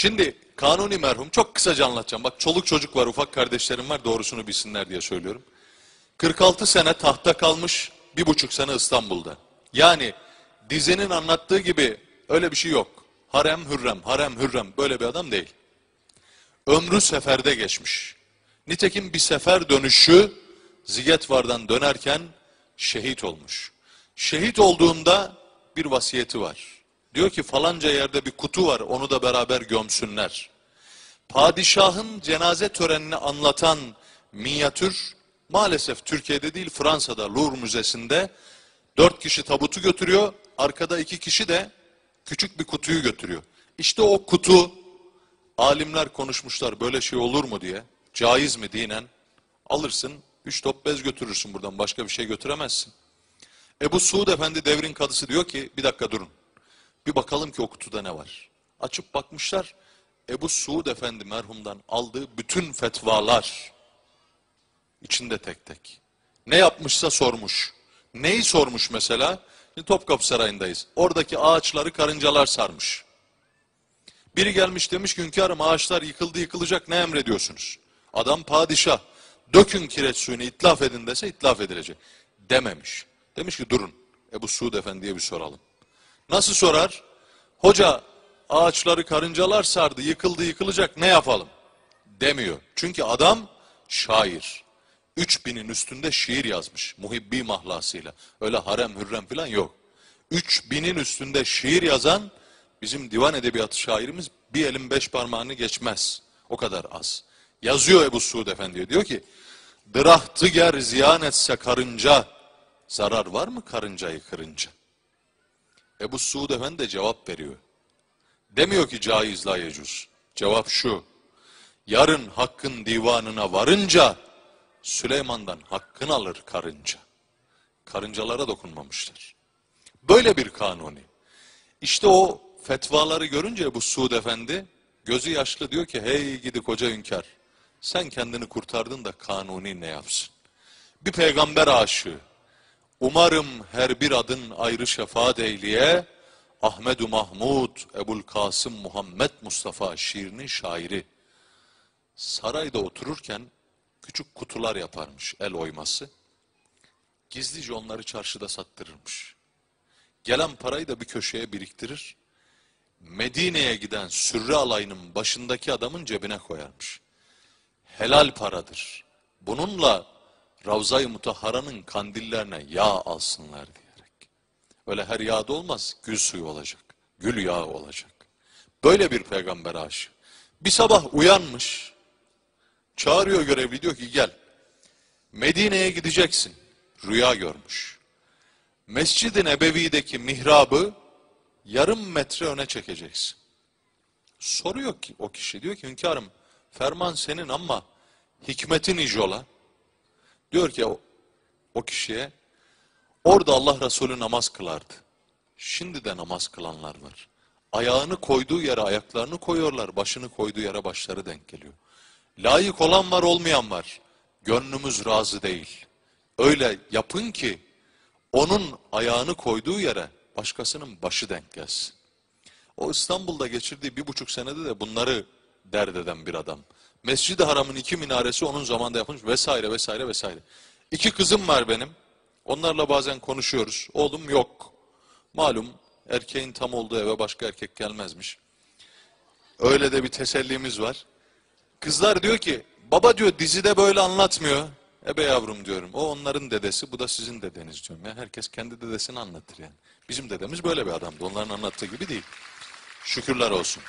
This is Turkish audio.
Şimdi Kanuni merhum çok kısaca anlatacağım. Bak çoluk çocuk var, ufak kardeşlerim var doğrusunu bilsinler diye söylüyorum. 46 sene tahta kalmış, bir buçuk sene İstanbul'da. Yani dizinin anlattığı gibi öyle bir şey yok. Harem hürrem, harem hürrem böyle bir adam değil. Ömrü seferde geçmiş. Nitekim bir sefer dönüşü Zigetvar'dan dönerken şehit olmuş. Şehit olduğunda bir vasiyeti var. Diyor ki falanca yerde bir kutu var onu da beraber gömsünler. Padişahın cenaze törenini anlatan minyatür maalesef Türkiye'de değil Fransa'da Louvre Müzesi'nde dört kişi tabutu götürüyor. Arkada iki kişi de küçük bir kutuyu götürüyor. İşte o kutu alimler konuşmuşlar böyle şey olur mu diye. Caiz mi dinen? Alırsın üç top bez götürürsün buradan başka bir şey götüremezsin. Ebu Suud Efendi devrin kadısı diyor ki bir dakika durun. Bir bakalım ki o kutuda ne var. Açıp bakmışlar. Ebu Suud Efendi merhumdan aldığı bütün fetvalar içinde tek tek. Ne yapmışsa sormuş. Neyi sormuş mesela? Şimdi Topkapı Sarayı'ndayız. Oradaki ağaçları karıncalar sarmış. Biri gelmiş demiş ki hünkârım ağaçlar yıkıldı yıkılacak ne emrediyorsunuz? Adam padişah. Dökün kireç suyunu itlaf edin dese itlaf edilecek. Dememiş. Demiş ki durun Ebu Suud Efendi'ye bir soralım. Nasıl sorar? Hoca ağaçları karıncalar sardı yıkıldı yıkılacak ne yapalım? Demiyor. Çünkü adam şair. 3000'in üstünde şiir yazmış. Muhibbi mahlasıyla. Öyle harem hürrem falan yok. 3000'in üstünde şiir yazan bizim divan edebiyatı şairimiz bir elin beş parmağını geçmez. O kadar az. Yazıyor Ebu Suud Efendi'ye diyor ki Dırahtı ger ziyan etse karınca zarar var mı karıncayı kırınca? Ebu Suud Efendi de cevap veriyor. Demiyor ki caiz la yecuz. Cevap şu. Yarın hakkın divanına varınca Süleyman'dan hakkını alır karınca. Karıncalara dokunmamışlar. Böyle bir kanuni. İşte o fetvaları görünce bu Suud Efendi gözü yaşlı diyor ki hey gidi koca hünkâr sen kendini kurtardın da kanuni ne yapsın? Bir peygamber aşığı umarım her bir adın ayrı şefaat eyleye Ahmedu Mahmud Ebul Kasım Muhammed Mustafa şiirinin şairi sarayda otururken küçük kutular yaparmış el oyması. Gizlice onları çarşıda sattırırmış. Gelen parayı da bir köşeye biriktirir. Medine'ye giden sürre alayının başındaki adamın cebine koyarmış. Helal paradır. Bununla Ravza-i Mutahhara'nın kandillerine yağ alsınlar diyerek. Öyle her yağda olmaz. Gül suyu olacak. Gül yağı olacak. Böyle bir peygamber aşığı. Bir sabah uyanmış. Çağırıyor görevli diyor ki gel. Medine'ye gideceksin. Rüya görmüş. Mescid-i Nebevi'deki mihrabı yarım metre öne çekeceksin. Soruyor ki o kişi diyor ki hünkârım ferman senin ama hikmetin ijola. Diyor ki o, kişiye orada Allah Resulü namaz kılardı. Şimdi de namaz kılanlar var. Ayağını koyduğu yere ayaklarını koyuyorlar. Başını koyduğu yere başları denk geliyor. Layık olan var olmayan var. Gönlümüz razı değil. Öyle yapın ki onun ayağını koyduğu yere başkasının başı denk gelsin. O İstanbul'da geçirdiği bir buçuk senede de bunları dert eden bir adam. Mescid-i Haram'ın iki minaresi onun zamanında yapılmış vesaire vesaire vesaire. İki kızım var benim. Onlarla bazen konuşuyoruz. Oğlum yok. Malum erkeğin tam olduğu eve başka erkek gelmezmiş. Öyle de bir tesellimiz var. Kızlar diyor ki baba diyor dizide böyle anlatmıyor. Ebe yavrum diyorum. O onların dedesi, bu da sizin dedeniz diyorum. Ya herkes kendi dedesini anlatır yani. Bizim dedemiz böyle bir adamdı. Onların anlattığı gibi değil. Şükürler olsun.